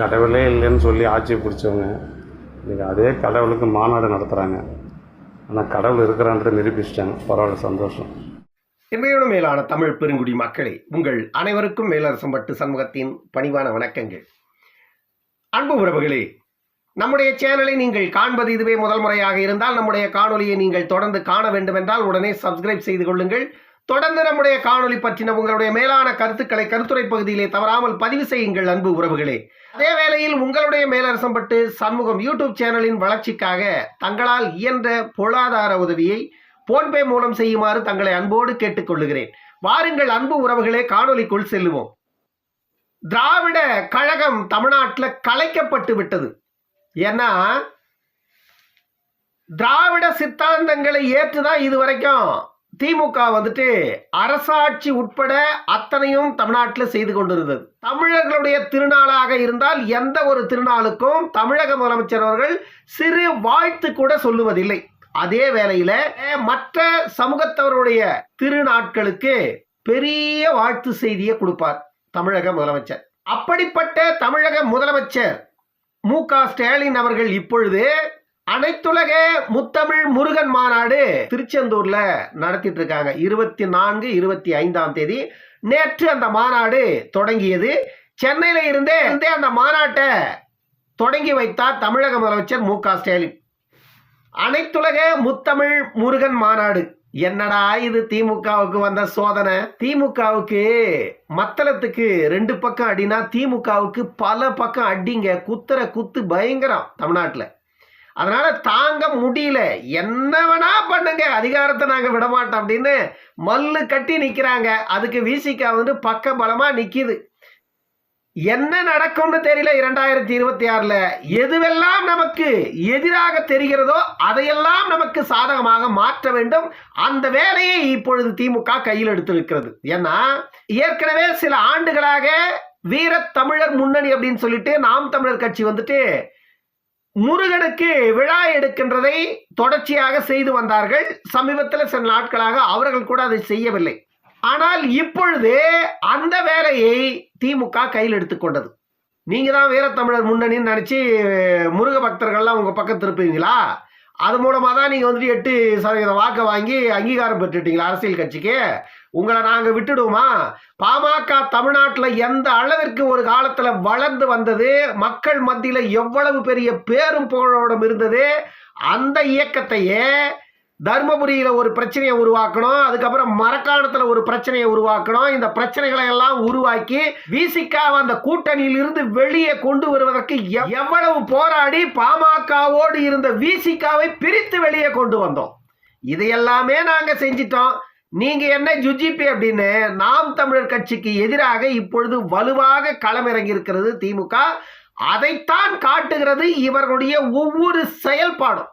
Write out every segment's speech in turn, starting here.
கடவுளே இல்லைன்னு சொல்லி ஆட்சி பிடிச்சவங்க. இன்றைக்கி அதே கடவுளுக்கு மாநாடு நடத்துகிறாங்க ஆனால் கடவுள் இருக்கிறான்றதை நிரூபிச்சிட்டாங்க. பரவாயில்ல சந்தோஷம். இன்றையோட மேலான தமிழ் பெருங்குடி மக்களே உங்கள் அனைவருக்கும் மேலரசம் பட்டு சமூகத்தின் பணிவான வணக்கங்கள். அன்பு உறவுகளே நம்முடைய சேனலை நீங்கள் காண்பது இதுவே முதல் முறையாக இருந்தால் நம்முடைய காணொலியை நீங்கள் தொடர்ந்து காண வேண்டும் என்றால் உடனே சப்ஸ்கிரைப் செய்து கொள்ளுங்கள். தொடர்ந்து நம்முடைய காணொலி பற்றின உங்களுடைய மேலான கருத்துக்களை கருத்துரை பகுதியிலே தவறாமல் பதிவு செய்யுங்கள் அன்பு உறவுகளே. அதே வேளையில் உங்களுடைய மேலரசம் பட்டு சண்முகம் யூடியூப் சேனலின் வளர்ச்சிக்காக தங்களால் இயன்ற பொருளாதார உதவியை போன்பே மூலம் செய்யுமாறு தங்களை அன்போடு கேட்டுக்கொள்ளுகிறேன். வாருங்கள் அன்பு உறவுகளே காணொலிக்குள் செல்லுவோம். திராவிட கழகம் தமிழ்நாட்டில் கலைக்கப்பட்டு விட்டது. ஏன்னா திராவிட சித்தாந்தங்களை ஏற்றுதான் இது வரைக்கும் திமுக வந்துட்டு அரசாட்சி உட்பட அத்தனையும் தமிழ்நாட்டில் செய்து கொண்டிருந்தது. தமிழர்களுடைய திருநாளாக இருந்தால் எந்த ஒரு திருநாளுக்கும் தமிழக முதலமைச்சர் அவர்கள் சிறு வாழ்த்து கூட சொல்லுவதில்லை. அதே வேளையில மற்ற சமூகத்தவருடைய திருநாட்களுக்கு பெரிய வாழ்த்து செய்தியை கொடுப்பார் தமிழக முதலமைச்சர். அப்படிப்பட்ட தமிழக முதலமைச்சர் மு க ஸ்டாலின் அவர்கள் இப்பொழுது அனைத்துலக முத்தமிழ் முருகன் மாநாடு திருச்செந்தூர்ல நடத்திட்டு இருக்காங்க இருபத்தி நான்கு இருபத்தி ஐந்தாம் தேதி நேற்று அந்த மாநாடு தொடங்கியது. சென்னையில இருந்தே இருந்தே அந்த மாநாட்டை தொடங்கி வைத்தார் தமிழக முதலமைச்சர் மு க ஸ்டாலின். அனைத்துலக முத்தமிழ் முருகன் மாநாடு. என்னடா இது திமுகவுக்கு வந்த சோதனை? திமுகவுக்கு மத்தளத்துக்கு ரெண்டு பக்கம் அடினா திமுகவுக்கு பல பக்கம் அடிங்க. குத்துற குத்து பயங்கரம் தமிழ்நாட்டில். அதனால தாங்க முடியல. என்ன வேணா பண்ணுங்க. அதிகாரத்தை நாங்க விட மாட்டோம் அப்படின்னு மல்லு கட்டி நிக்கிறாங்க. அதுக்கு விசிகா வந்து பக்க பலமா நிக்குது. என்ன நடக்கும்னு தெரியல இரண்டாயிரத்தி இருபத்தி ஆறுல. எதுவெல்லாம் நமக்கு எதிராக தெரிகிறதோ அதையெல்லாம் நமக்கு சாதகமாக மாற்ற வேண்டும். அந்த வேலையை இப்பொழுது திமுக கையில் எடுத்திருக்கிறது. ஏன்னா ஏற்கனவே சில ஆண்டுகளாக வீர தமிழர் முன்னணி அப்படின்னு சொல்லிட்டு நாம் தமிழர் கட்சி வந்துட்டு முருகனுக்கு விழா எடுக்கின்றதை தொடர்ச்சியாக செய்து வந்தார்கள். சமீபத்தில் சில நாட்களாக அவர்கள் கூட அதை செய்யவில்லை. ஆனால் இப்பொழுது அந்த வேலையை திமுக கையில் எடுத்துக்கொண்டது நீங்க தான் வீரத்தமிழர் முன்னணின்னு நினைச்சு முருக பக்தர்கள்லாம் உங்க பக்கம் இருப்பீங்களா அது மூலமாக தான் நீங்கள் வந்துட்டு எட்டு சதவீத வாக்கை வாங்கி அங்கீகாரம் பெற்றுட்டீங்களா அரசியல் கட்சிக்கு. உங்களை நாங்கள் விட்டுடுவோமா? பாமக தமிழ்நாட்டில் எந்த அளவிற்கு ஒரு காலத்தில் வளர்ந்து வந்தது மக்கள் மத்தியில் எவ்வளவு பெரிய பேரும் புகழோடும் இருந்தது அந்த இயக்கத்தையே தர்மபுரியில் ஒரு பிரச்சனையை உருவாக்கணும். அதுக்கப்புறம் மரக்காணத்தில் ஒரு பிரச்சனையை உருவாக்கணும். இந்த பிரச்சனைகளை எல்லாம் உருவாக்கி விசிகாவை அந்த கூட்டணியில் இருந்து வெளியே கொண்டு வருவதற்கு எவ்வளவு போராடி பாமகவோடு இருந்த விசிகாவை பிரித்து வெளியே கொண்டு வந்தோம். இதையெல்லாமே நாங்கள் செஞ்சிட்டோம். நீங்க என்ன ஜுஜிபி அப்படின்னு நாம் தமிழர் கட்சிக்கு எதிராக இப்பொழுது வலுவாக களமிறங்கி இருக்கிறது திமுக அதைத்தான் காட்டுகிறது இவர்களுடைய ஒவ்வொரு செயல்பாடும்.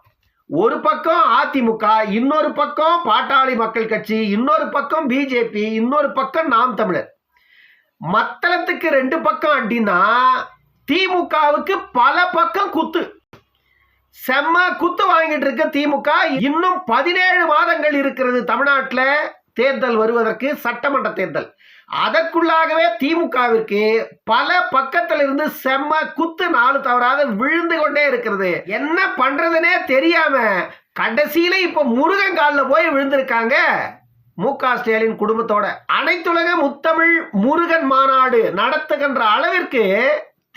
ஒரு பக்கம் அதிமுக இன்னொரு பக்கம் பாட்டாளி மக்கள் கட்சி இன்னொரு பக்கம் பிஜேபி இன்னொரு பக்கம் நாம் தமிழர். மத்தளத்துக்கு ரெண்டு பக்கம் அப்படின்னா திமுகவுக்கு பல பக்கம் குத்து. செம்ம குத்து வாங்கிட்டு இருக்க திமுக இன்னும் பதினேழு மாதங்கள் இருக்கிறது தமிழ்நாட்டில். தேர்தல் வருவதற்கு சட்டமன்ற தேர்தல். அதற்குள்ளாகவே திமுகவிற்கு பல பக்கத்துல இருந்து செம்ம குத்து நாலு தவறாத விழுந்து கொண்டே இருக்கிறது. என்ன பண்றதுனே தெரியாம கடைசியில இப்ப முருகன் காலில் போய் விழுந்திருக்காங்க. மு க ஸ்டாலின் குடும்பத்தோட. அனைத்துலக முத்தமிழ் முருகன் மாநாடு நடத்துகின்ற அளவிற்கு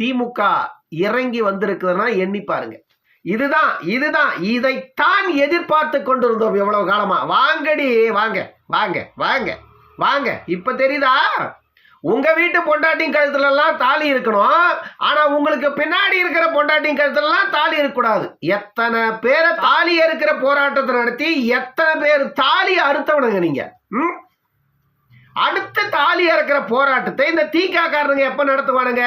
திமுக இறங்கி வந்திருக்குதுன்னா எண்ணி பாருங்க. இதுதான் இதுதான். இதைத்தான் எதிர்பார்த்து கொண்டிருந்தோம் எவ்வளவு காலமா? வாங்கடி வாங்க. வாங்க வாங்க வாங்க. இப்போ தெரியுதா? உங்கள் வீட்டு பொண்டாட்டியும் கழுத்துலலாம் தாலி இருக்கணும். ஆனால் உங்களுக்கு பின்னாடி இருக்கிற பொண்டாட்டியும் கழுத்துலலாம் தாலி இருக்கக்கூடாது. எத்தனை பேரை தாலி இருக்கிற போராட்டத்தை நடத்தி எத்தனை பேர் தாலி அறுத்தவனுங்க நீங்கள் ம்? அடுத்த தாலி இறக்கிற போராட்டத்தை இந்த தீகா எப்போ நடத்துவானுங்க?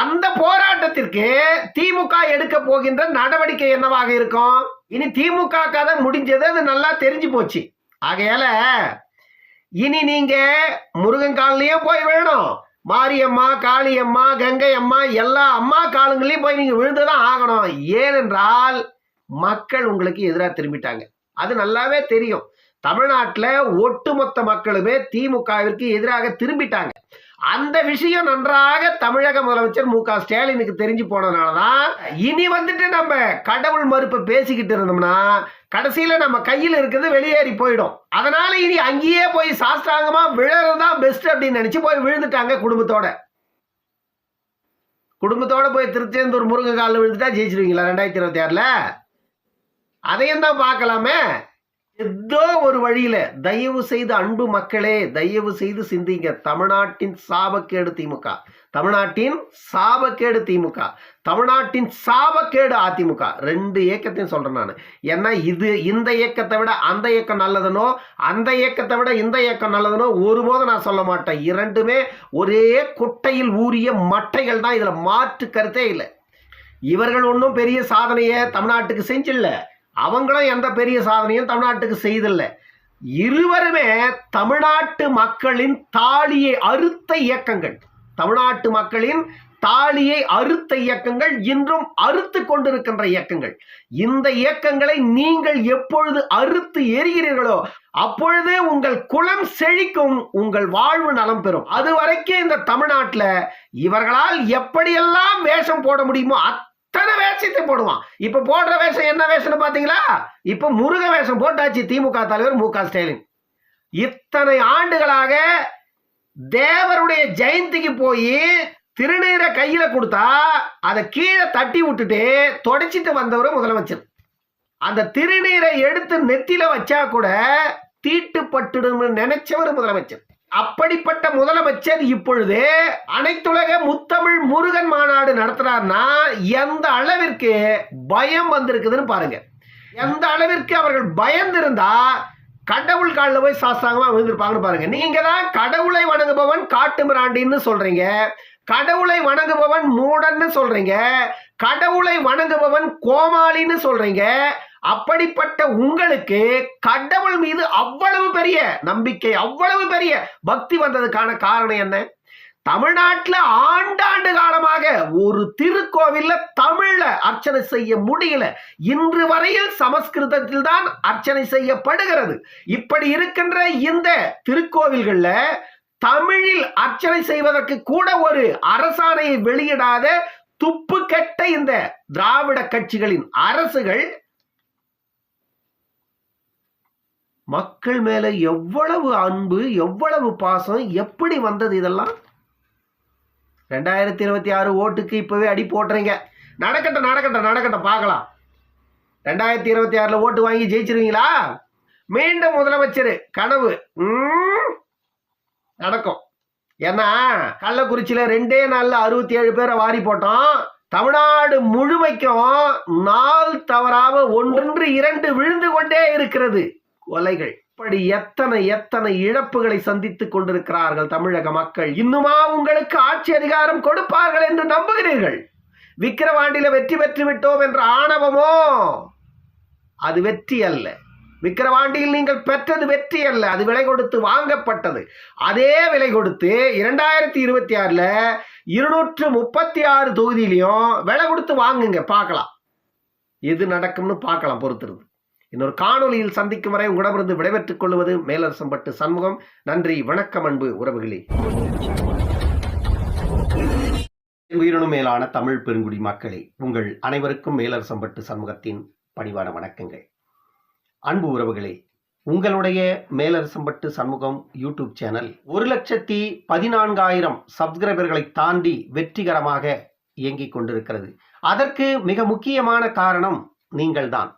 அந்த போராட்டத்திற்கு திமுக எடுக்க போகின்ற நடவடிக்கை என்னவாக இருக்கும்? இனி திமுக கதை முடிஞ்சது அது நல்லா தெரிஞ்சு போச்சு. ஆகையால இனி நீங்க முருகன் காலிலேயே போய் விழணும். மாரியம்மா காளியம்மா கங்கை அம்மா எல்லா அம்மா காலங்களையும் போய் நீங்க விழுந்துதான் ஆகணும். ஏனென்றால் மக்கள் உங்களுக்கு எதிராக திரும்பிட்டாங்க. அது நல்லாவே தெரியும். தமிழ்நாட்டில் ஒட்டுமொத்த மக்களுமே திமுகவிற்கு எதிராக திரும்பிட்டாங்க. அந்த விஷயம் நன்றாக தமிழக முதலமைச்சர் மு க ஸ்டாலினுக்கு தெரிஞ்சு போனதுனால தான் இனி வந்துட்டு நம்ம கடவுள் மறுப்பை பேசிக்கிட்டு இருந்தோம்னா கடைசியில் நம்ம கையில் இருக்கிறது வெளியேறி போயிடும். அதனால இனி அங்கேயே போய் சாஸ்திராங்கமாக விழறது தான் பெஸ்ட் அப்படின்னு நினச்சி போய் விழுந்துட்டாங்க குடும்பத்தோட. குடும்பத்தோட போய் திருச்செந்தூர் முருங்கை காலில் விழுந்துட்டா ஜெயிச்சிருவீங்களா ரெண்டாயிரத்தி இருபத்தி ஆறில்? அதையும் தான் பார்க்கலாமே. ஏதோ ஒரு வழியில தயவு செய்து அன்பு மக்களே தயவு செய்து சிந்திங்க. தமிழ்நாட்டின் சாபக்கேடு திமுக. தமிழ்நாட்டின் சாபக்கேடு திமுக. தமிழ்நாட்டின் சாபக்கேடு அதிமுக. ரெண்டு இயக்கத்தையும் சொல்றேன் நான். ஏன்னா இது இந்த இயக்கத்தை விட அந்த இயக்கம் நல்லதுனோ அந்த இயக்கத்தை விட இந்த இயக்கம் நல்லதுனோ ஒருபோதும் நான் சொல்ல மாட்டேன். இரண்டுமே ஒரே குட்டையில் ஊறிய மட்டைகள் தான். இதில் மாற்று கருத்தே இல்லை. இவர்கள் ஒன்றும் பெரிய சாதனையை தமிழ்நாட்டுக்கு செஞ்சில்லை. அவங்களும் எந்த பெரிய சாதனையும் தமிழ்நாட்டுக்கு செய்தில்லை. இருவருமே தமிழ்நாட்டு மக்களின் தாலியை அறுத்த இயக்கங்கள். தமிழ்நாட்டு மக்களின் தாலியை அறுத்த இயக்கங்கள் இன்றும் அறுத்து கொண்டிருக்கின்ற இயக்கங்கள். இந்த இயக்கங்களை நீங்கள் எப்பொழுது அறுத்து எரிகிறீர்களோ அப்பொழுது உங்கள் குலம் செழிக்கும் உங்கள் வாழ்வு நலம் பெறும். அது வரைக்கும் இந்த தமிழ்நாட்டில் இவர்களால் எப்படியெல்லாம் வேஷம் போட முடியுமோ அத்தனை வேஷத்தை போடுவான்? இப்ப போடுற வேஷம் என்ன வேஷம்னு பாத்தீங்களா? இப்ப முருக வேஷம் போட்டாச்சு திமுக தலைவர் மு க ஸ்டாலின். இத்தனை ஆண்டுகளாக தேவருடைய ஜெயந்திக்கு போய் திருநீரை கையில கொடுத்தா அதை கீழே தட்டி விட்டுட்டு தொடச்சிட்டு வந்தவர் முதலமைச்சர். அந்த திருநீரை எடுத்து நெத்தியில வச்சா கூட தீட்டுப்பட்டுடும் நினைச்சவர் முதலமைச்சர். அப்படிப்பட்ட முதலமைச்சர் இப்பொழுது அனைத்துலக முத்தமிழ் முருகன் மாநாடு நடத்துறாருன்னா எந்த அளவிற்கு பயம் வந்திருக்குதுன்னு பாருங்க. எந்த அளவிற்கு அவர்கள் பயந்திருந்தா கடவுள் காலில் போய் சாஸ்தாங்கமாக விழுந்திருப்பாங்கன்னு பாருங்க. நீங்க தான் கடவுளை வணங்குபவன் காட்டு மிராண்டின்னு சொல்றீங்க. கடவுளை வணங்குபவன் மூடன்னு சொல்றீங்க. கடவுளை வணங்குபவன் கோமாளின்னு சொல்றீங்க. அப்படிப்பட்ட உங்களுக்கு கடவுள் மீது அவ்வளவு பெரிய நம்பிக்கை அவ்வளவு பெரிய பக்தி வந்ததுக்கான காரணம் என்ன? தமிழ்நாட்டுல ஆண்டாண்டு காலமாக ஒரு திருக்கோவில்ல தமிழ்ல அர்ச்சனை செய்ய முடியல. இன்று வரையில் சமஸ்கிருதத்தில் தான் அர்ச்சனை செய்யப்படுகிறது. இப்படி இருக்கின்ற இந்த திருக்கோவில்கள்ல தமிழில் அர்ச்சனை செய்வதற்கு கூட ஒரு அரசாணையை வெளியிடாத துப்பு கெட்ட இந்த திராவிட கட்சிகளின் அரசுகள் மக்கள் மேலே எவ்வளவு அன்பு எவ்வளவு பாசம் எப்படி வந்தது இதெல்லாம்? ரெண்டாயிரத்தி இருபத்தி ஆறு ஓட்டுக்கு இப்போவே அடி போட்டுறீங்க. நடக்கட்டும் நடக்கட்டும் நடக்கட்டும் பார்க்கலாம். ரெண்டாயிரத்தி இருபத்தி ஆறில் ஓட்டு வாங்கி ஜெயிச்சிருவீங்களா? மீண்டும் முதலமைச்சர் கனவு. ம், நடக்கும். ஏன்னா கள்ளக்குறிச்சியில் ரெண்டே நாளில் அறுபத்தி ஏழு பேரை வாரி போட்டோம். தமிழ்நாடு முழுமைக்கும் நாள் தவறாம ஒன்று இரண்டு விழுந்து கொண்டே இருக்கிறது. கொலைகள். இப்படி எத்தனை எத்தனை இழப்புகளை சந்தித்துக் கொண்டிருக்கிறார்கள் தமிழக மக்கள். இன்னுமா உங்களுக்கு ஆட்சி அதிகாரம் கொடுப்பார்கள் என்று நம்புகிறீர்கள்? விக்கிரவாண்டியில வெற்றி பெற்று விட்டோம் என்ற ஆணவமோ? அது வெற்றி அல்ல. விக்கிரவாண்டியில் நீங்கள் பெற்றது வெற்றி அல்ல. அது விலை கொடுத்து வாங்கப்பட்டது. அதே விலை கொடுத்து இரண்டாயிரத்தி இருபத்தி ஆறுல இருநூற்று முப்பத்தி ஆறு தொகுதியிலையும் விலை கொடுத்து வாங்குங்க. பார்க்கலாம். எது நடக்கும்னு பார்க்கலாம் பொறுத்துருது இன்னொரு காணொலியில் சந்திக்கும் வரை உங்களிடமிருந்து விடைபெற்றுக் கொள்வது மேலரசம்பட்டு சண்முகம். நன்றி வணக்கம் அன்பு உறவுகளே. உயிரினும் மேலான தமிழ் பெருங்குடி மக்களே உங்கள் அனைவருக்கும் மேலரசம்பட்டு சண்முகத்தின் பணிவான வணக்கங்கள். அன்பு உறவுகளே உங்களுடைய மேலரசம்பட்டு சண்முகம் யூடியூப் சேனல் ஒரு லட்சத்தி பதினான்காயிரம் சப்ஸ்கிரைபர்களை தாண்டி வெற்றிகரமாக இயங்கிக் கொண்டிருக்கிறது. அதற்கு மிக முக்கியமான காரணம் நீங்கள்தான்.